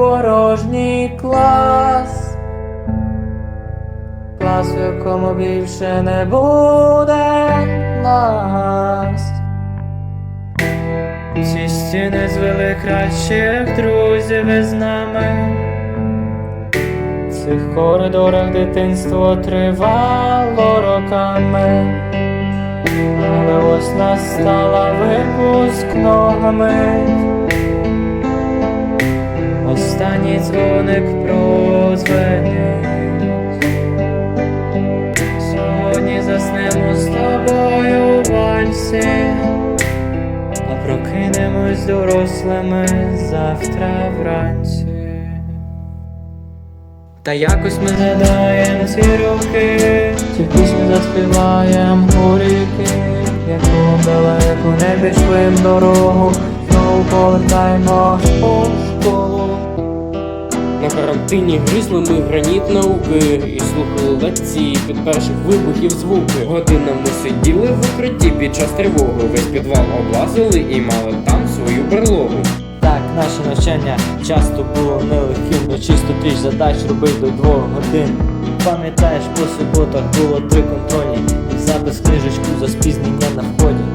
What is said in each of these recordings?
порожній клас, клас, в якому більше не буде нас. Ці стіни звели кращих друзів із нами. В цих коридорах дитинство тривало роками. Але ось настала випускнога мить. Останній дзвоник прозвенить. Сьогодні заснемо з тобою у вальсі, а прокинемось дорослими завтра вранці. Та якось ми згадаєм ці роки, цю пісню заспіваєм у ріки, яку далеко не пішли в дорогу, знову. На карантині гризли ми граніт науки і слухали лекції під перших вибухів звуки. Годинами сиділи в укритті під час тривоги. Весь підвал облазили і мали там свою берлогу. Так, наше навчання часто було нелегким, бо чисто тисяч задач робив до двох годин. Пам'ятаєш, по суботах було три контрольні, і запис книжечку за спізнення на вході.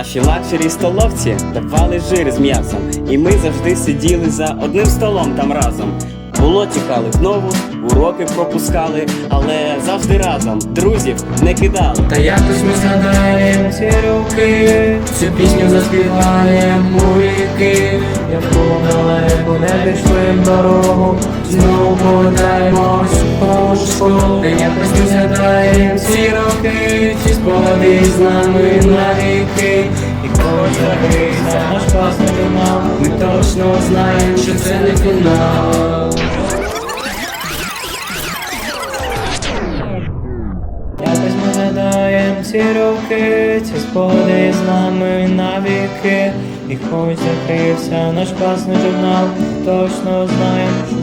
Наші лакшері столовці давали жир з м'ясом, і ми завжди сиділи за одним столом там разом. Було тікали знову, уроки пропускали, але завжди разом друзів не кидали. Та якось ми згадаєм ці роки, цю пісню заспіваєм у ріки, яку далеко не пішли дорогу, знову повертаємось у школу. Та якось ми згадаєм ці ці з нами навіки. І коли закрився наш класний журнал, ми точно знаємо, що це не фінал. Якось ми згадаєм ці роки, ці спогади з нами навіки. І хоч закрився наш класний журнал, точно знаєм, що це не фінал.